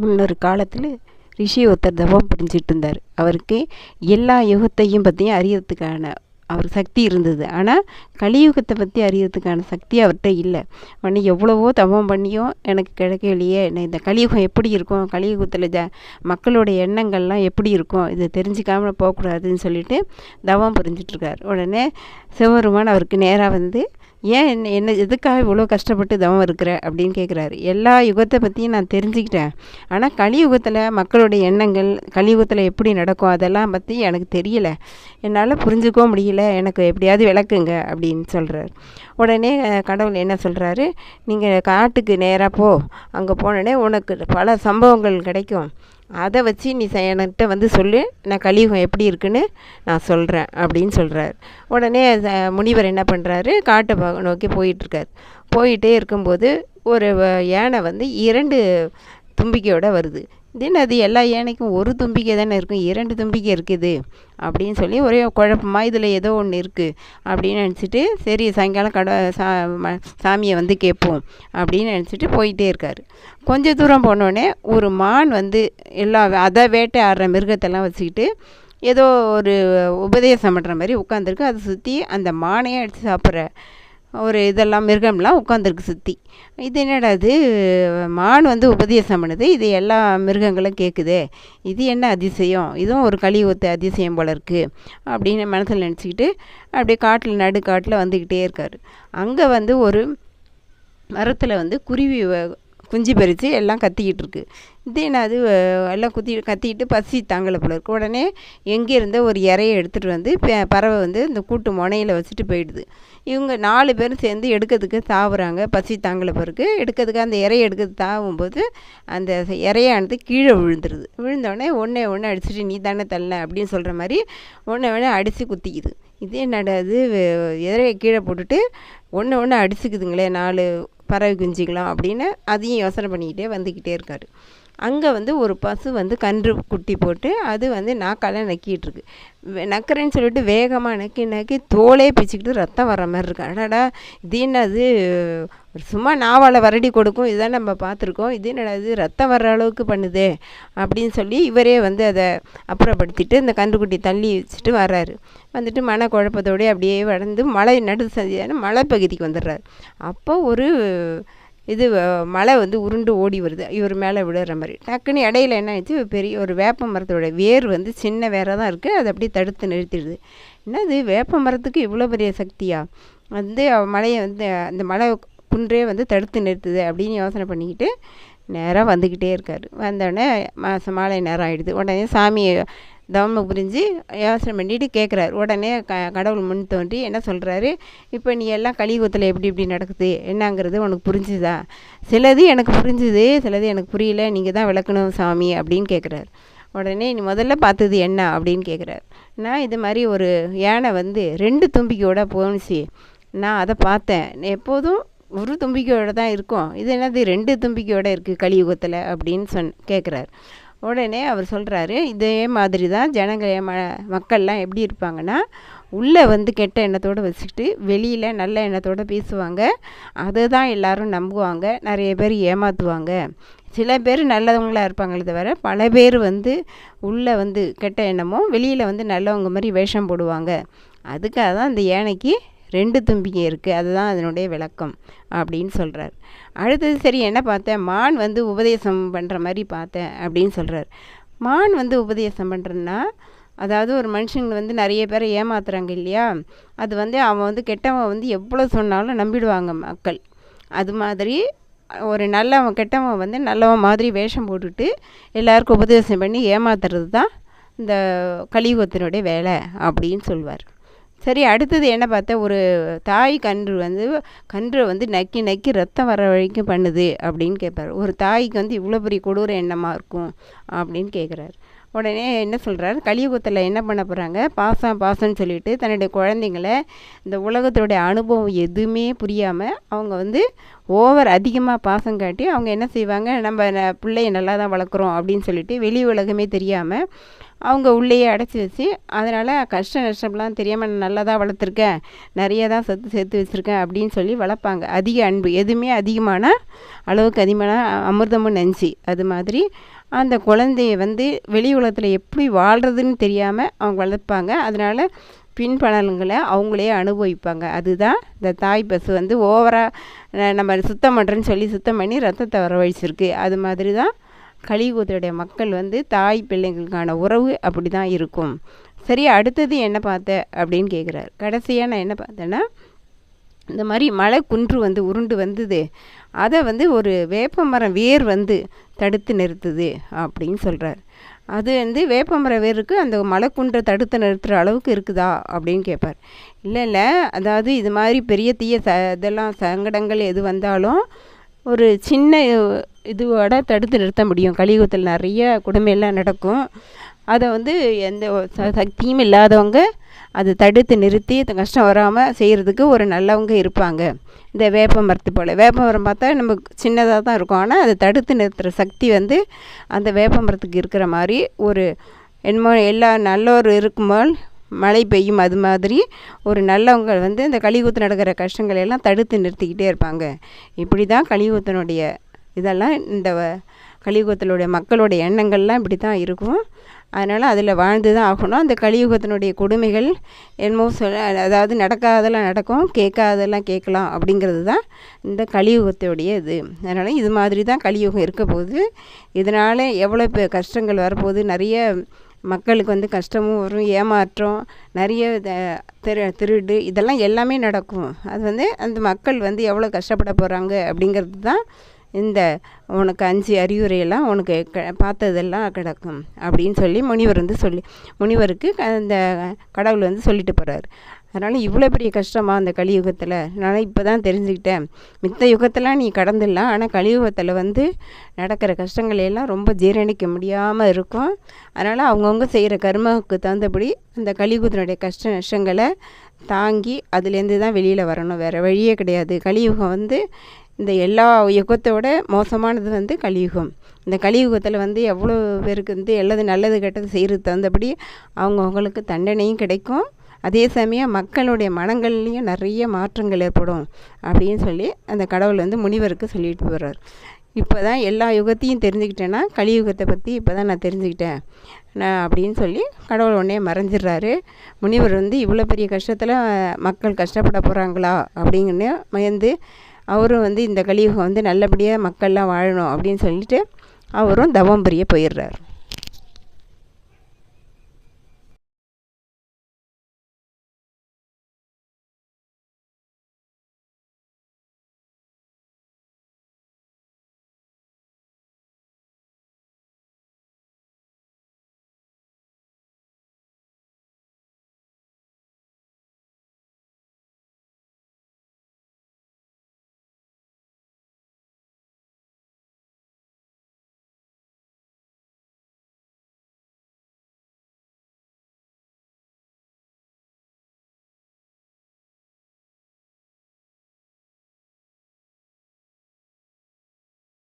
முன்னொரு காலத்தில் ரிஷி ஒருத்தர் தவம் புரிஞ்சிட்டு இருந்தார் அவருக்கு எல்லா யுகத்தையும் பற்றியும் அறியறதுக்கான அவர் சக்தி இருந்தது. ஆனால் கலியுகத்தை பற்றி அறியறதுக்கான சக்தி அவர்கிட்ட இல்லை. உடனே எவ்வளவோ தவம் பண்ணியும் எனக்கு கிடைக்கலையே நான் இந்த கலியுகம் எப்படி இருக்கும்? கலியுகத்தில் ஜ மக்களுடைய எண்ணங்கள்லாம் எப்படி இருக்கும்? இதை தெரிஞ்சுக்காம போகக்கூடாதுன்னு சொல்லிட்டு தவம் புரிஞ்சிட்ருக்கார். உடனே சிவபெருமான் அவருக்கு நேராக வந்து ஏன் என்ன என்ன எதுக்காக இவ்வளோ கஷ்டப்பட்டு தவம் இருக்கிற அப்படின்னு கேட்குறாரு எல்லா யுகத்தை பற்றியும் நான் தெரிஞ்சுக்கிட்டேன். ஆனால் கலியுகத்தில் மக்களுடைய எண்ணங்கள் கலியுகத்தில் எப்படி நடக்கும் அதெல்லாம் பற்றி எனக்கு தெரியல. என்னால் புரிஞ்சுக்கவும் முடியல. எனக்கு எப்படியாவது விளக்குங்க அப்படின்னு சொல்கிறார் உடனே கடவுள் என்ன சொல்கிறாரு நீங்கள் காட்டுக்கு நேராக போ. அங்கே போனோடனே உனக்கு பல சம்பவங்கள் கிடைக்கும். அதை வச்சு நீ செ- என்கிட்ட வந்து சொல்லு நான் கலியுகம் எப்படி இருக்குன்னு நான் சொல்கிறேன் அப்படின்னு சொல்கிறார் உடனே முனிவர் என்ன பண்ணுறாரு காட்டை நோக்கி போயிட்டுருக்கார். போயிட்டே இருக்கும்போது ஒரு யானை வந்து இரண்டு தும்பிக்கையோடு வருது. தின அது எல்லா யானைக்கும் ஒரு தும்பிக்கை தானே இருக்கும் இரண்டு தும்பிக்கை இருக்குது. அப்படின்னு சொல்லி ஒரே குழப்பமாக இதில் ஏதோ ஒன்று இருக்குது அப்படின்னு நினச்சிட்டு சரி சாயங்காலம் கடை சா சாமியை வந்து கேட்போம். அப்படின்னு நினச்சிட்டு போயிட்டே இருக்கார். கொஞ்ச தூரம் போனோடனே ஒரு மான் வந்து எல்லா அதை வேட்டையாடுற மிருகத்தெல்லாம் வச்சுக்கிட்டு ஏதோ ஒரு உபதேசம் பண்ணுற மாதிரி உட்காந்துருக்கு அதை சுற்றி அந்த மானையே அடித்து சாப்பிட்ற ஒரு இதெல்லாம் மிருகம்லாம் உட்காந்துருக்கு சுற்றி இது என்னடா இது? மான் வந்து உபதேசம் பண்ணுது. இது எல்லா மிருகங்களும் கேட்குதே இது என்ன அதிசயம்? இதுவும் ஒரு கலியுகத்து அதிசயம் போல இருக்குது அப்படின்னு மனசில் நினச்சிக்கிட்டு அப்படியே காட்டில் நடு காட்டில் வந்துக்கிட்டே இருக்கார். அங்கே வந்து ஒரு மரத்தில் வந்து குருவி குஞ்சு பறித்து எல்லாம் கத்திக்கிட்டு இருக்கு இது என்னது எல்லாம் குத்தி கத்திக்கிட்டு பசி தாங்கலை போல இருக்குது உடனே எங்கே இருந்த ஒரு இறையை எடுத்துகிட்டு வந்து ப- பறவை வந்து இந்த கூட்டு முனையில் வச்சுட்டு போயிடுது. இவங்க நாலு பேரும் சேர்ந்து எடுக்கிறதுக்கு தாவுறாங்க பசி தாங்கலை பிறகு எடுக்கிறதுக்கு அந்த இறையை எடுக்கிறது தாவும்போது அந்த இறையானது கீழே விழுந்துருது. விழுந்தோடனே ஒன்றே ஒன்று அடிச்சுட்டு நீ தானே தள்ள அப்படின்னு சொல்கிற மாதிரி ஒன்றே ஒன்று அடித்து குத்திக்குது. இது என்னடா இது? வே- இறையை கீழே போட்டுட்டு ஒன்று ஒன்று அடிச்சுக்குதுங்களே நாலு பறவை குஞ்சுக்கலாம் அப்படின்னு அதையும் யோசனை பண்ணிக்கிட்டே வந்துக்கிட்டே இருக்கார். அங்கே வந்து ஒரு பசு வந்து கன்று குட்டி போட்டு அது வந்து நாக்கால் நக்கிட்டுருக்கு. நக்கிறேன்னு சொல்லிட்டு வேகமாக நக்கி நக்கி தோலே பிச்சுக்கிட்டு ரத்தம் வர மாதிரி இருக்கு. அடடா இது என்னது? சும்மா நாவால் வரடி கொடுக்கும் இதுதான் நம்ம பார்த்துருக்கோம். இது என்னடா இது ரத்தம் வர்ற அளவுக்கு பண்ணுதே அப்படின்னு சொல்லி இவரே வந்து அதை அப்புறப்படுத்திட்டு இந்த கன்றுக்குட்டி தள்ளி வச்சுட்டு வர்றாரு. வந்துட்டு மன குழப்பத்தோடயே அப்படியே வளர்ந்து மலை நடு சதியான மலைப்பகுதிக்கு வந்துடுறாரு. அப்போ ஒரு இது மழை மலை வந்து உருண்டு ஓடி வருது. இவர் மேலே விழுற மாதிரி. டக்குன்னு இடையில என்ன ஆயிடுச்சு? பெரிய ஒரு வேப்ப மரத்தோட வேர் வந்து சின்ன வேராக தான் இருக்குது அதை அப்படியே தடுத்து நிறுத்திடுது. என்னது? வேப்ப மரத்துக்கு இவ்வளோ பெரிய சக்தியா? வந்து மழையை மலையை வந்து அந்த மலை குன்றே வந்து தடுத்து நிறுத்துது அப்படின்னு யோசனை பண்ணிக்கிட்டு நேராக வந்துக்கிட்டே இருக்கார். வந்தோடனே மாதம் மாலை நேரம் ஆகிடுது உடனே சாமியை தவம் புரிஞ்சு யோசனை பண்ணிட்டு கேட்குறாரு உடனே க கடவுள் முன் தோன்றி என்ன சொல்கிறாரு இப்போ நீ எல்லாம் கலியுகத்தில் எப்படி இப்படி நடக்குது? என்னங்கிறது உனக்கு புரிஞ்சுதா? சிலது எனக்கு புரிஞ்சுது சிலது எனக்கு புரியல. நீங்கள் தான் விளக்கணும் சாமி அப்படின்னு கேட்குறாரு உடனே நீ முதல்ல பார்த்தது என்ன? அப்படின்னு கேட்குறாரு நான் இது மாதிரி ஒரு யானை வந்து ரெண்டு தும்பிக்கையோட போணுச்சு. நான் அதை பார்த்தேன். எப்போதும் ஒரு தும்பிக்கையோட தான் இருக்கும். இது என்னது? ரெண்டு தும்பிக்கையோட இருக்குது கலியுகத்தில் அப்படின்னு சொன் கேட்குறாரு உடனே அவர் சொல்கிறாரு இதே மாதிரி தான் ஜனங்கள் ம மக்கள்லாம் எப்படி இருப்பாங்கன்னா உள்ளே வந்து கெட்ட எண்ணத்தோடு வச்சுக்கிட்டு வெளியில் நல்ல எண்ணத்தோடு பேசுவாங்க. அதை தான் எல்லோரும் நம்புவாங்க. நிறைய பேர் ஏமாற்றுவாங்க சில பேர் நல்லவங்களா இருப்பாங்களே தவிர பல பேர் வந்து உள்ளே வந்து கெட்ட எண்ணமும் வெளியில் வந்து நல்லவங்க மாதிரி வேஷம் போடுவாங்க. அதுக்காக தான் இந்த யானைக்கு ரெண்டு தும்பிங்க இருக்குது அதுதான் அதனுடைய விளக்கம் அப்படின்னு சொல்கிறார் அடுத்தது சரி என்ன பார்த்தேன்? மான் வந்து உபதேசம் பண்ணுற மாதிரி பார்த்தேன் அப்படின்னு சொல்கிறார் மான் வந்து உபதேசம் பண்ணுறேன்னா அதாவது ஒரு மனுஷங்க வந்து நிறைய பேரை ஏமாத்துறாங்க இல்லையா? அது வந்து அவன் வந்து கெட்டவன் வந்து எவ்வளோ சொன்னாலும் நம்பிடுவாங்க மக்கள். அது மாதிரி ஒரு நல்லவன் கெட்டவன் வந்து நல்லவன் மாதிரி வேஷம் போட்டுட்டு எல்லாருக்கும் உபதேசம் பண்ணி ஏமாத்துறது தான் இந்த கலியுகத்தினுடைய வேலை அப்படின்னு சொல்வார். சரி அடுத்தது என்ன பார்த்தா ஒரு தாய் கன்று வந்து கன்றை வந்து நக்கி நக்கி ரத்தம் வர வரைக்கும் பண்ணுது அப்படின்னு கேட்பார். ஒரு தாய்க்கு வந்து இவ்வளோ பெரிய கொடூர எண்ணமாக இருக்கும் அப்படின்னு கேட்குறாரு. உடனே என்ன சொல்கிறாரு கலியுகத்தில் என்ன பண்ண போகிறாங்க பாசம் பாசம்னு சொல்லிட்டு தன்னுடைய குழந்தைங்கள இந்த உலகத்தோடைய அனுபவம் எதுவுமே புரியாமல் அவங்க வந்து ஓவர் அதிகமாக பாசம் காட்டி அவங்க என்ன செய்வாங்க? நம்ம ந- பிள்ளைய நல்லா தான் வளர்க்குறோம் அப்படின்னு சொல்லிட்டு வெளி உலகமே தெரியாமல் அவங்க உள்ளேயே அடைச்சி வச்சு அதனால் கஷ்ட நஷ்டம்லாம் தெரியாமல் நான் நல்லா தான் வளர்த்துருக்கேன் நிறைய தான் சொத்து சேர்த்து வச்சுருக்கேன் அப்படின்னு சொல்லி வளர்ப்பாங்க. அதிக அன்பு. எதுவுமே அதிகமான அளவுக்கு அதிகமான அமிர்தமும் நஞ்சு. அது மாதிரி அந்த குழந்தைய வந்து வெளி உலகத்தில் எப்படி வாழ்கிறதுன்னு தெரியாமல் அவங்க வளர்ப்பாங்க. அதனால் பின்பலன்களை அவங்களே அனுபவிப்பாங்க. அதுதான் இந்த தாய் பசு வந்து ஓவராக நம்ம சுத்தம் பண்ணுறேன்னு சொல்லி சுத்தம் பண்ணி ரத்தத்தை வரவழிச்சிருக்கு. அது மாதிரி தான் கலியுகத்துடைய மக்கள் வந்து தாய் பிள்ளைங்களுக்கான உறவு அப்படி தான் இருக்கும். சரி அடுத்தது என்ன பார்த்த அப்படின்னு கேட்குறாரு கடைசியாக நான் என்ன பார்த்தேன்னா இந்த மாதிரி மலை குன்று வந்து உருண்டு வந்தது. அதை வந்து ஒரு வேப்ப மரம் வேர் வந்து தடுத்து நிறுத்துது அப்படின்னு சொல்கிறார் அது வந்து வேப்பமர வேருக்கு அந்த மலைக்குன்றை தடுத்து நிறுத்துகிற அளவுக்கு இருக்குதா அப்படின்னு கேட்பார் இல்லை இல்லை. அதாவது இது மாதிரி பெரிய தீய ச இதெல்லாம் சங்கடங்கள் எது வந்தாலும் ஒரு சின்ன இதுவோட தடுத்து நிறுத்த முடியும். கலியுகத்தில் நிறைய கொடுமையெல்லாம் நடக்கும். அதை வந்து எந்த ச சக்தியும் இல்லாதவங்க அதை தடுத்து நிறுத்தி கஷ்டம் வராமல் செய்கிறதுக்கு ஒரு நல்லவங்க இருப்பாங்க. இந்த வேப்ப மரத்து போல். வேப்ப மரம் பார்த்தா நம்ம சின்னதாக தான் இருக்கும். ஆனால் அதை தடுத்து நிறுத்துகிற சக்தி வந்து அந்த வேப்ப மரத்துக்கு இருக்கிற மாதிரி ஒரு என்னமோ எல்லா நல்லோர் இருக்கும்போல் மழை பெய்யும் அது மாதிரி ஒரு நல்லவங்க வந்து இந்த கலிகூத்து நடக்கிற கஷ்டங்களை எல்லாம் தடுத்து நிறுத்திக்கிட்டே இருப்பாங்க. இப்படி தான் கலிகூத்தனுடைய இதெல்லாம் இந்த கலியுகத்தினுடைய மக்களுடைய எண்ணங்கள்லாம் இப்படி தான் இருக்கும். அதனால் அதில் வாழ்ந்து தான் ஆகணும். அந்த கலியுகத்தினுடைய கொடுமைகள் என்னமோ சொல்ல அதாவது நடக்காதெல்லாம் நடக்கும் கேட்காதெல்லாம் கேட்கலாம் அப்படிங்கிறது தான் இந்த கலியுகத்துடைய இது. அதனால் இது மாதிரி தான் கலியுகம் இருக்க போகுது. இதனால் எவ்வளோ இப்போ கஷ்டங்கள் வரப்போகுது. நிறைய மக்களுக்கு வந்து கஷ்டமும் வரும் ஏமாற்றம் நிறைய திரு திருடு இதெல்லாம் எல்லாமே நடக்கும். அது வந்து அந்த மக்கள் வந்து எவ்வளோ கஷ்டப்பட போகிறாங்க அப்படிங்கிறது தான் இந்த உனக்கு அஞ்சு அறிவுரையெல்லாம் உனக்கு க பார்த்ததெல்லாம் கிடக்கும் அப்படின்னு சொல்லி முனிவர் வந்து சொல்லி முனிவருக்கு அந்த கடவுள் வந்து சொல்லிட்டு போகிறார் அதனால் இவ்வளோ பெரிய கஷ்டமாக அந்த கலியுகத்தில்? நான் இப்போ தான் தெரிஞ்சுக்கிட்டேன். மித்த யுகத்தெல்லாம் நீ கடந்துடலாம் ஆனால் கலியுகத்தில் வந்து நடக்கிற கஷ்டங்களை எல்லாம் ரொம்ப ஜீரணிக்க முடியாமல் இருக்கும். அதனால் அவங்கவுங்க செய்கிற கர்மாவுக்கு தகுந்தபடி அந்த கலியுகத்தினுடைய கஷ்ட நஷ்டங்களை தாங்கி அதுலேருந்து தான் வெளியில் வரணும். வேறு வழியே கிடையாது. கலியுகம் வந்து இந்த எல்லா யுகத்தோட மோசமானது வந்து கலியுகம். இந்த கலியுகத்தில் வந்து எவ்வளோ பேருக்கு வந்து நல்லது நல்லது கெட்டது செய்கிறது தகுந்தபடி அவங்கவுங்களுக்கு தண்டனையும் கிடைக்கும். அதே சமயம் மக்களுடைய மனங்கள்லேயும் நிறைய மாற்றங்கள் ஏற்படும் அப்படின்னு சொல்லி அந்த கடவுள் வந்து முனிவருக்கு சொல்லிட்டு போகிறார் இப்போ தான் எல்லா யுகத்தையும் தெரிஞ்சுக்கிட்டேன்னா கலியுகத்தை பற்றி இப்போ தான் நான் தெரிஞ்சுக்கிட்டேன். நான் அப்படின்னு சொல்லி கடவுள் உடனே மறைஞ்சிடுறாரு. முனிவர் வந்து இவ்வளோ பெரிய கஷ்டத்தில் மக்கள் கஷ்டப்பட போகிறாங்களா அப்படிங்கன்னு மயந்து அவரும் வந்து இந்த கலியுகம் வந்து நல்லபடியாக மக்கள்லாம் வாழணும் அப்படின்னு சொல்லிட்டு அவரும் தவம் புரிய போயிடுறார்.